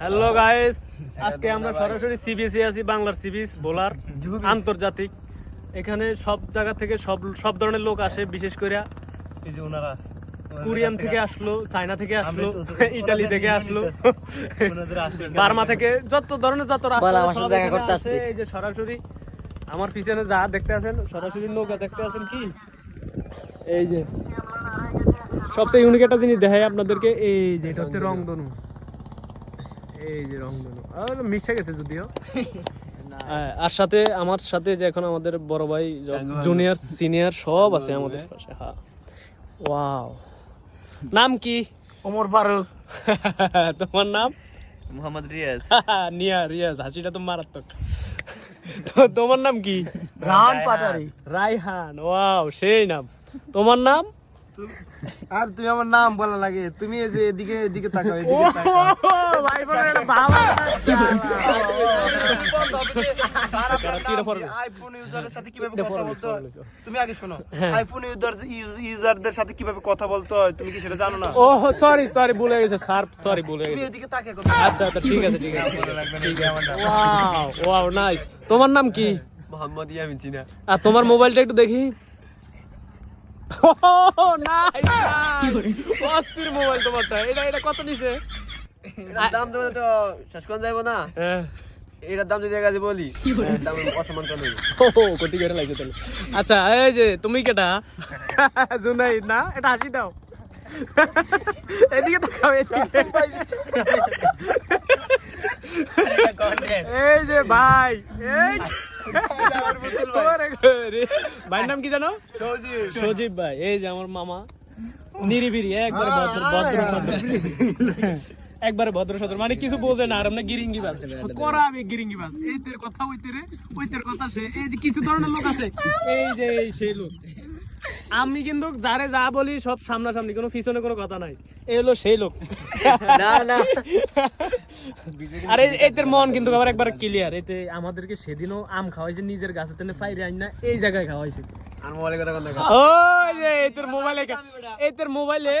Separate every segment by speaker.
Speaker 1: Hello guys আজকে আমরা সরাসরি সিবিএসই আছি বাংলার সিবিএস বোলার আন্তর্জাতিক। এখানে সব জায়গা থেকে সব সব ধরনের লোক আসে বিশেষ করে
Speaker 2: এই যে ওনারা আসছে
Speaker 1: কোরিয়ান থেকে আসলো চায়না থেকে আসলো ইটালি থেকে আসলো। বার্মা থেকে যত ধরনের যত আসে। এই যে সরাসরি আমার পিছনে যা দেখতে আছেন সরাসরি নৌকা দেখতে আছেন কি? এই যে সবচেয়ে ইউনিক একটা জিনিস দেখাই আপনাদেরকে এই যে এটা হচ্ছে রংধনু। এই যে রংধনু আর মিশে গেছে যদিও। হ্যাঁ, আর সাথে আমার সাথে যে এখন আমাদের বড় ভাই জুনিয়র সিনিয়র সব আছে আমাদের পাশে হ্যাঁ। ওয়াও নাম কি?
Speaker 3: ওমর ফারুক।
Speaker 1: তোমার নাম?
Speaker 2: মোহাম্মদ রিয়াজ।
Speaker 1: নিয়া রিয়াজ হাসিটা তো মারাত্মক। তো তোমার নাম কি?
Speaker 3: রান পাটারি।
Speaker 1: রাইহান ওয়াও সেই নাম। তোমার নাম?
Speaker 2: আর তুমি আমার নাম বলা লাগে। তুমি এই যে এদিকে এদিকে তাকাও এদিকে তাকাও।
Speaker 1: ভাই বোনের একটা ভাবা
Speaker 2: আইফোন ইউজারের সাথে কীভাবে কথা
Speaker 1: পরে
Speaker 2: বলতে হয়? তুমি আগে শোনো। আইফোন ইউজার ইউজারদের সাথে কীভাবে কথা বলতে হয় তুমি কি সেটা জানো না?
Speaker 1: ও সরি সরি ভুলে গেছে স্যার সরি ভুলে
Speaker 2: তুমি
Speaker 1: গেছে।
Speaker 2: এদিকে তাকিয়ে
Speaker 1: আচ্ছা আচ্ছা ঠিক আছে ঠিক আছে ওয়াও ওয়াও নাইস তোমার নাম কি?
Speaker 2: মোহাম্মদ ইয়ামিন চিনা।
Speaker 1: আর তোমার মোবাইলটা একটু দেখি। অস্থির মোবাইল তোমারটা এটা এটা কত নিছে
Speaker 2: দাম তো শেষ করে যাব না এটার দাম যদি কাছে বলি দাম
Speaker 1: আচ্ছা এই যে তুমি কেটা জুনাই না এটা হাসি দাও এদিকে তাকাও এই যে ভাই এই। ভাইয়ের নাম কি জানো সজীব ভাই এই যে আমার মামা নিরিবিরি একবারে ভদ্র ভদ্র একবারে ভদ্র সদর মানে কিছু বোঝে না আর আমরা গিরিঙ্গি বাজ করা আমি গিরিঙ্গি বাজ এই তের কথা ওই তেরে ওই তের কথা সে এই যে কিছু ধরনের লোক আছে এই যে এই সেই লোক আমি কিন্তু যারে যা বলি সব সামনাসামনি কোনো পিছনে কোনো কথা নাই এই হলো সেই লোক
Speaker 3: না না।
Speaker 1: আরে এদের মন কিন্তু আবার একবার ক্লিয়ার এতে আমাদেরকে সেদিনও আম খাওয়াইছে নিজের গাছে তেনে পাইরে আইন না এই জায়গায় খাওয়াইছে।
Speaker 2: আর মোবাইলে কথা কথা।
Speaker 1: ওই যে এদের মোবাইলে এদের মোবাইলে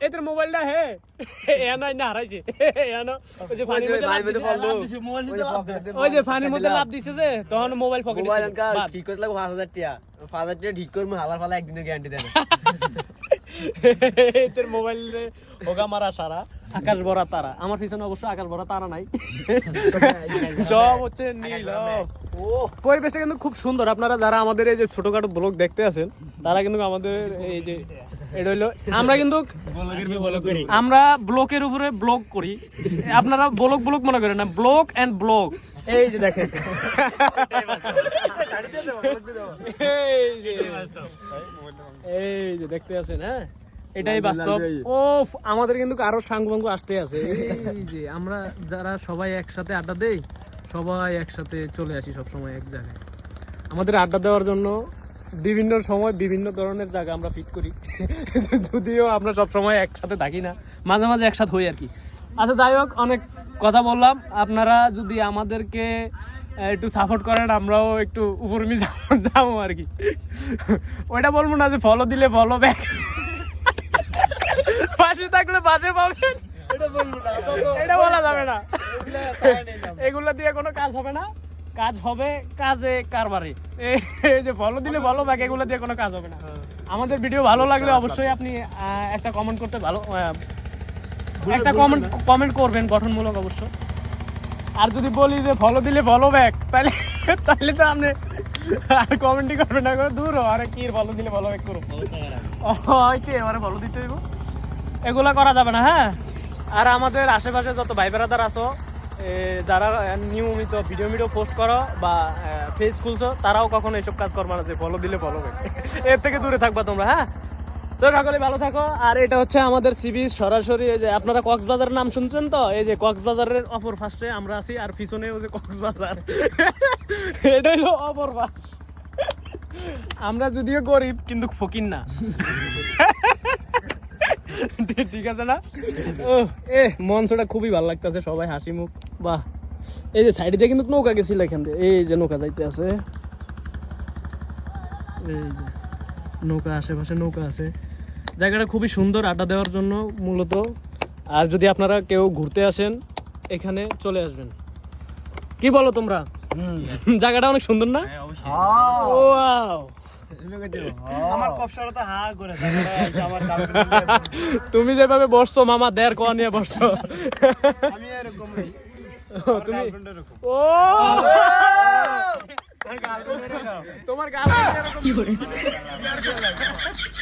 Speaker 1: এদের মোবাইলটা হে। এনা না হারাইছে। এনা ওই যে ফানির মধ্যে ওই যে ফানির মধ্যে লাভ দিছে যে তখন মোবাইল পকেটে
Speaker 2: মোবাইল। ঠিক করতে লাগবে পাঁচ হাজার টাকা পাঁচ হাজার টাকা ঠিক করব হালার ফালা একদিনের গ্যারান্টি দেয়
Speaker 1: এদের মোবাইলে হোগা মারা সারা, আকাশ ভরা তারা। আমার পিছনে অবশ্য আকাশ ভরা তারা নাই। সব হচ্ছে নীল পরিবেশটা কিন্তু খুব সুন্দর। আপনারা যারা আমাদের এই যে ছোটখাটো ব্লগ দেখতে আছেন, তারা কিন্তু আমাদের এই যে, এটা আমরা কিন্তু আমরা ব্লকের উপরে ব্লগ করি। আপনারা ব্লক ব্লক মনে করেন না ব্লক এন্ড ব্লগ। এই যে দেখেন। এই যে দেখতে আছেন হ্যাঁ? এটাই বাস্তব। ও আমাদের কিন্তু আরও সাঙ্গ ভাঙ্গ আসতে আছে। এই যে আমরা যারা সবাই একসাথে আড্ডা দেই সবাই একসাথে চলে আসি সব সময় এক জায়গায়। আমাদের আড্ডা দেওয়ার জন্য বিভিন্ন সময় বিভিন্ন ধরনের জায়গা আমরা পিক করি। যদিও আমরা সব সময় একসাথে থাকি না মাঝে মাঝে একসাথে হই আর কি। আচ্ছা যাই হোক অনেক কথা বললাম। আপনারা যদি আমাদেরকে একটু সাপোর্ট করেন আমরাও একটু উপরমি যাব আর কি। ওইটা বলব না যে ফলো দিলে ফলো ব্যাক পাশে থাকলে পাশে পাবেন। এটা বলা যাবে না। এগুলো দিয়ে কোনো কাজ হবে না। কাজ হবে কাজে কারবারে। এই- যে ফলো দিলে ভালো ব্যাক এগুলো দিয়ে কোনো কাজ হবে না। আমাদের ভিডিও ভালো লাগলে অবশ্যই আপনি একটা কমেন্ট করতে ভালো একটা কমেন্ট কমেন্ট করবেন গঠনমূলক অবশ্য। আর যদি বলি যে ফলো দিলে ফলো ব্যাক তাহলে তাহলে তো আপনি আর কমেন্টই করবেন না দূর আরে কি ফলো দিলে ফলো ব্যাক করো ওই এবারে ফলো দিতে হইব? এগুলা করা যাবে না হ্যাঁ? আর আমাদের আশেপাশে যত ভাই বেড়াদার আছো যারা নিয়মিত ভিডিও ভিডিও পোস্ট করো বা ফেস খুলছো তারাও কখনো এসব কাজ করবে না যে ফলো দিলে ফলো এর থেকে দূরে থাকবা তোমরা হ্যাঁ? তো সকলে ভালো থাকো। আর এটা হচ্ছে আমাদের সিবি সরাসরি এই যে, আপনারা কক্সবাজারের নাম শুনছেন তো? এই যে কক্সবাজারের অপর ফার্স্টে আমরা আছি, আর পিছনে ওই যে কক্সবাজার। এটা হলো অপর পাশ। আমরা যদিও গরিব, কিন্তু ফকির না। ঠিক- ঠিক আছে না? ও এ, মঞ্চটা খুবই ভালো লাগতেছে, সবাই হাসি মুখ। বাহ। এই যে সাইডে দিয়ে কিন্তু নৌকা গেছিল এখান দিয়ে। এই যে নৌকা যাইতে আছে। এই যে, নৌকা, আশেপাশে নৌকা আছে। জায়গাটা খুবই সুন্দর আড্ডা দেওয়ার জন্য মূলত। আর যদি আপনারা কেউ ঘুরতে আসেন এখানে চলে আসবেন। কি বলো তোমরা? জায়গাটা অনেক সুন্দর না? Wow!
Speaker 2: আমার কপসাটা তো হা করে আমার
Speaker 1: তুমি যেভাবে বসছো মামা দেড় কোয়া নিয়ে বসছো।
Speaker 2: আমি এরকম
Speaker 1: তুমি ও! তোমার গার্লফ্রেন্ড এরকম।
Speaker 2: কপসা